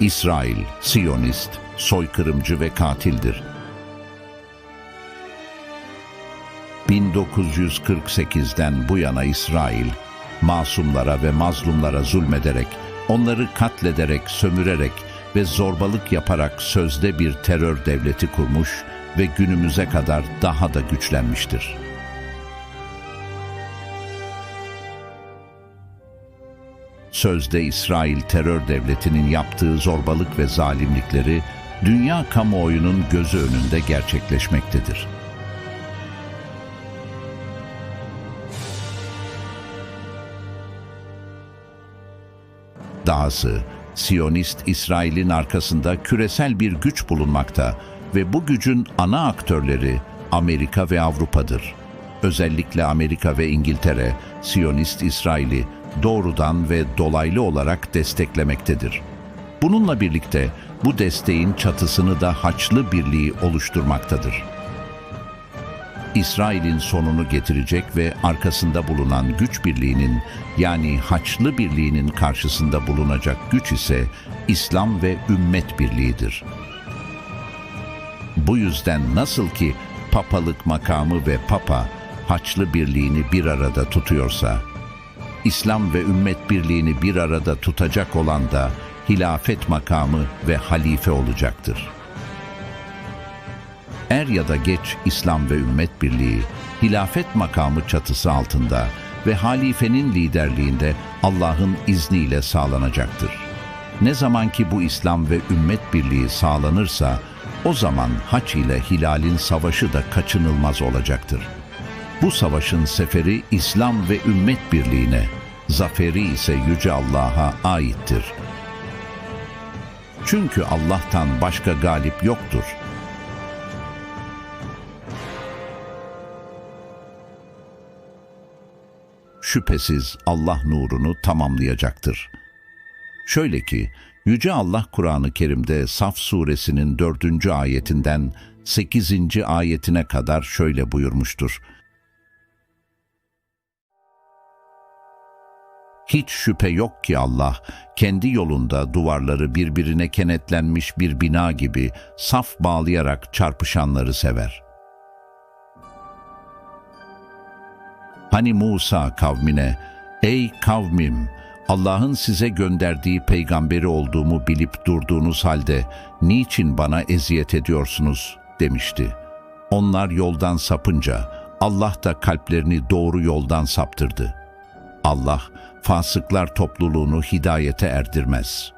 İsrail, Siyonist, soykırımcı ve katildir. 1948'den bu yana İsrail, masumlara ve mazlumlara zulmederek, onları katlederek, sömürerek ve zorbalık yaparak sözde bir terör devleti kurmuş ve günümüze kadar daha da güçlenmiştir. Sözde İsrail terör devletinin yaptığı zorbalık ve zalimlikleri dünya kamuoyunun gözü önünde gerçekleşmektedir. Dahası Siyonist İsrail'in arkasında küresel bir güç bulunmakta ve bu gücün ana aktörleri Amerika ve Avrupa'dır. Özellikle Amerika ve İngiltere, Siyonist İsrail'i doğrudan ve dolaylı olarak desteklemektedir. Bununla birlikte bu desteğin çatısını da Haçlı Birliği oluşturmaktadır. İsrail'in sonunu getirecek ve arkasında bulunan güç birliğinin yani Haçlı Birliği'nin karşısında bulunacak güç ise İslam ve Ümmet Birliği'dir. Bu yüzden nasıl ki papalık makamı ve papa Haçlı Birliği'ni bir arada tutuyorsa, İslam ve Ümmet Birliği'ni bir arada tutacak olan da hilafet makamı ve halife olacaktır. Er ya da geç İslam ve Ümmet Birliği, hilafet makamı çatısı altında ve halifenin liderliğinde Allah'ın izniyle sağlanacaktır. Ne zaman ki bu İslam ve Ümmet Birliği sağlanırsa, o zaman Haç ile Hilal'in savaşı da kaçınılmaz olacaktır. Bu savaşın seferi İslam ve Ümmet Birliği'ne, zaferi ise Yüce Allah'a aittir. Çünkü Allah'tan başka galip yoktur. Şüphesiz Allah nurunu tamamlayacaktır. Şöyle ki, Yüce Allah Kur'an-ı Kerim'de Saf suresinin dördüncü ayetinden sekizinci ayetine kadar şöyle buyurmuştur. Hiç şüphe yok ki Allah, kendi yolunda duvarları birbirine kenetlenmiş bir bina gibi saf bağlayarak çarpışanları sever. Hani Musa kavmine, ''Ey kavmim, Allah'ın size gönderdiği peygamberi olduğumu bilip durduğunuz halde niçin bana eziyet ediyorsunuz?'' demişti. Onlar yoldan sapınca Allah da kalplerini doğru yoldan saptırdı. Allah, fasıklar topluluğunu hidayete erdirmez.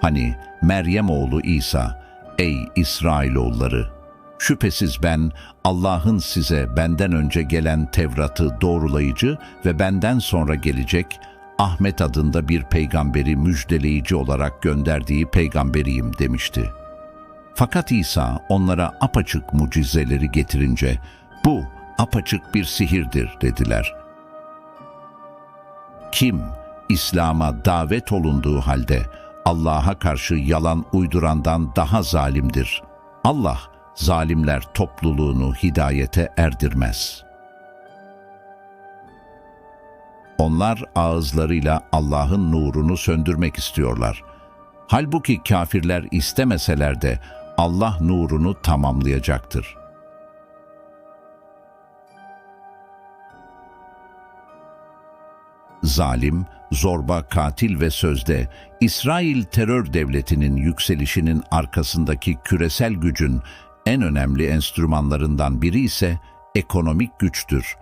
Hani Meryem oğlu İsa, ey İsrailoğulları! Şüphesiz ben Allah'ın size benden önce gelen Tevrat'ı doğrulayıcı ve benden sonra gelecek Ahmet adında bir peygamberi müjdeleyici olarak gönderdiği peygamberiyim demişti. Fakat İsa onlara apaçık mucizeleri getirince bu apaçık bir sihirdir dediler. Kim İslam'a davet olunduğu halde Allah'a karşı yalan uydurandan daha zalimdir. Allah zalimler topluluğunu hidayete erdirmez. Onlar ağızlarıyla Allah'ın nurunu söndürmek istiyorlar. Halbuki kafirler istemeseler de Allah nurunu tamamlayacaktır. Zalim, zorba, katil ve sözde İsrail terör devletinin yükselişinin arkasındaki küresel gücün en önemli enstrümanlarından biri ise ekonomik güçtür.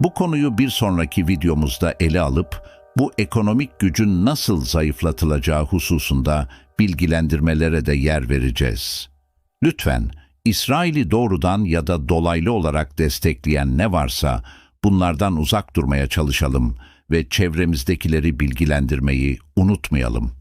Bu konuyu bir sonraki videomuzda ele alıp bu ekonomik gücün nasıl zayıflatılacağı hususunda bilgilendirmelere de yer vereceğiz. Lütfen İsrail'i doğrudan ya da dolaylı olarak destekleyen ne varsa bunlardan uzak durmaya çalışalım ve çevremizdekileri bilgilendirmeyi unutmayalım.